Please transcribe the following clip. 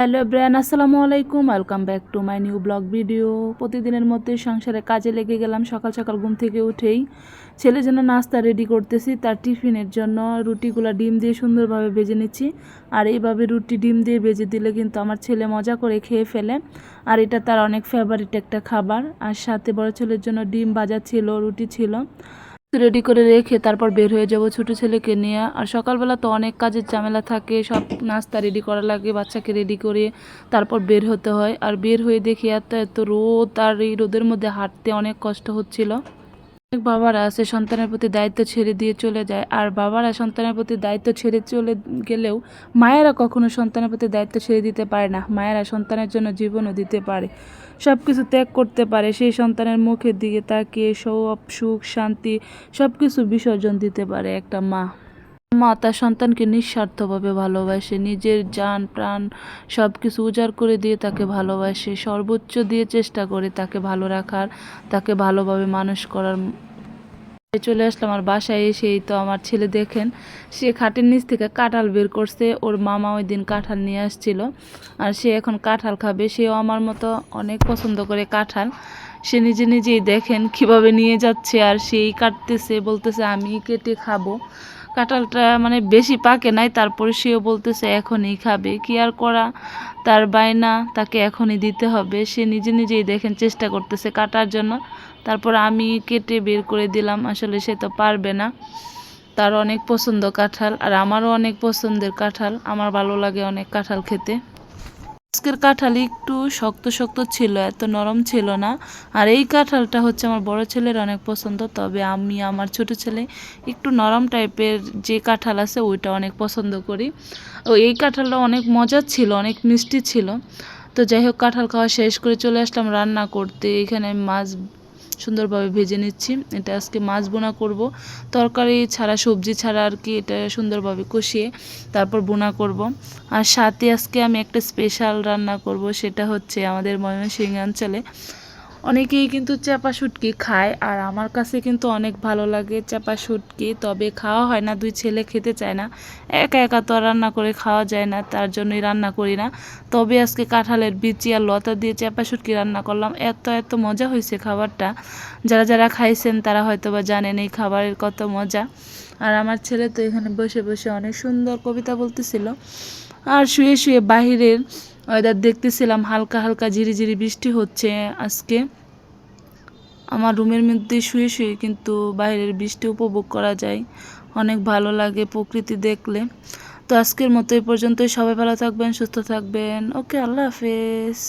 Hello ব্রেন আসসালামু আলাইকুম welcome back to my new blog video প্রতিদিনের মধ্যে সংসারে কাজে লেগে গেলাম, সকাল সকাল ঘুম থেকে উঠেই। ছেলে জন্য নাস্তা রেডি করতেছি, তার টিফিনের জন্য রুটিগুলো ডিম দিয়ে সুন্দরভাবে ভেজে নিচ্ছি। আর এইভাবে রুটি, ডিম দিয়ে ভেজে দিলে কিন্তু আমার ছেলে মজা করে খেয়ে ফেলে। আর এটা তার অনেক ফেভারিট একটা খাবার। আর সাথে বড় ছেলের জন্য ডিম ভাজা ছিল, রুটি ছিল। রেডি করে রেখে তারপর বের হয়ে যাব ছোট ছেলেকে নিয়ে। আর সকালবেলা তো অনেক কাজের ঝামেলা থাকে, সব নাস্তা রেডি করা লাগে, বাচ্চাকে রেডি করে তারপর বের হতে হয়। আর বের হয়ে দেখি এত এত রোদ, আর এই রোদের মধ্যে হাঁটতে অনেক কষ্ট হচ্ছিল। বাবারা সে সন্তানের প্রতি দায়িত্ব ছেড়ে দিয়ে চলে যায়, আর বাবারা সন্তানের প্রতি দায়িত্ব ছেড়ে চলে গেলেও মায়েরা কখনো সন্তানের প্রতি দায়িত্ব ছেড়ে দিতে পারে না। মায়েরা সন্তানের জন্য জীবনও দিতে পারে সব কিছু ত্যাগ করতে পারে, সেই সন্তানের মুখের দিকে তাকিয়ে সব সুখ, শান্তি সব কিছু বিসর্জন দিতে পারে একটা মা। মা তার সন্তানকে নিঃস্বার্থভাবে ভালোবাসে, নিজের যান, প্রাণ সব কিছু উজাড় করে দিয়ে তাকে ভালোবাসে, সর্বোচ্চ দিয়ে চেষ্টা করে তাকে ভালো রাখার, তাকে ভালোভাবে মানুষ করার চলে আসলাম আমার বাসায় এসেই তো আমার ছেলে দেখেন, সে খাটের নিচ থেকে কাঁঠাল বের করছে, ওর মামা ওই দিন কাঁঠাল নিয়ে আসছিল, আর সে এখন কাঁঠাল খাবে, সেও আমার মতো অনেক পছন্দ করে কাঁঠাল, সে নিজে নিজেই দেখেন কীভাবে নিয়ে যাচ্ছে, আর সেই কাটতেছে, বলতেছে, আমি কেটে খাব। কাঁঠালটা মানে বেশি পাকে নাই, তারপরে সেও বলতেছে, এখনই খাবে। কি আর করা? তার বায়না তাকে এখনই দিতে হবে। সে নিজে নিজেই দেখেন চেষ্টা করতেছে কাটার জন্য। তারপর আমি কেটে বের করে দিলাম। আসলে সে তো পারবে না। তার অনেক পছন্দ কাঁঠাল, আর আমারও অনেক পছন্দের কাঁঠাল। আমার ভালো লাগে অনেক কাঁঠাল খেতে। আজকের কাঁঠাল একটু শক্ত শক্ত ছিল, এত নরম ছিল না। আর এই কাঁঠালটা হচ্ছে আমার বড় ছেলের অনেক পছন্দ, তবে আমি আমার ছোট ছেলে একটু নরম টাইপের যে কাঁঠাল আছে ওইটা অনেক পছন্দ করি। ও, এই কাঁঠালটা অনেক মজার ছিল, অনেক মিষ্টি ছিল। তো যাই হোক, কাঁঠাল খাওয়া শেষ করে চলে আসলাম রান্না করতে। এখানে মাছ সুন্দরভাবে ভেজে নিচ্ছি। এটা আজকে মাছ বোনা করব। তরকারি ছাড়া, সবজি ছাড়া আর কি এটা সুন্দরভাবে কষিয়ে তারপর বোনা করব। আর সাথে আজকে আমি একটা স্পেশাল রান্না করব, সেটা হচ্ছে আমাদের ময়মনসিংহ অঞ্চলে অনেকেই কিন্তু চাপা শুটকি খায়, আর আমার কাছে কিন্তু অনেক ভালো লাগে চাপা শুটকি, তবে খাওয়া হয় না, দুই ছেলে খেতে চায় না। একা একা তো রান্না করে খাওয়া যায় না, তার জন্যই রান্না করি না। তবে আজকে কাঁঠালের বিচি আর লতা দিয়ে চাপা শুটকি রান্না করলাম, এত এত মজা হয়েছে খাবারটা। যারা যারা খাইছেন তারা হয়তো বা জানেন এই খাবারের কত মজা। আর আমার ছেলে তো এখানে বসে বসে অনেক সুন্দর কবিতা বলতেছিল। আর শুয়ে শুয়ে বাহিরের ওয়েদার দেখতেছিলাম, হালকা হালকা ঝিরিঝিরি বৃষ্টি হচ্ছে আজকে। আমার রুমের মধ্যে শুয়ে শুয়ে কিন্তু বাইরের বৃষ্টি উপভোগ করা যায়, অনেক ভালো লাগে প্রকৃতি দেখলে। তো আজকের মতো এই পর্যন্তই, সবাই ভালো থাকবেন, সুস্থ থাকবেন। ওকে, আল্লাহ হাফেজ।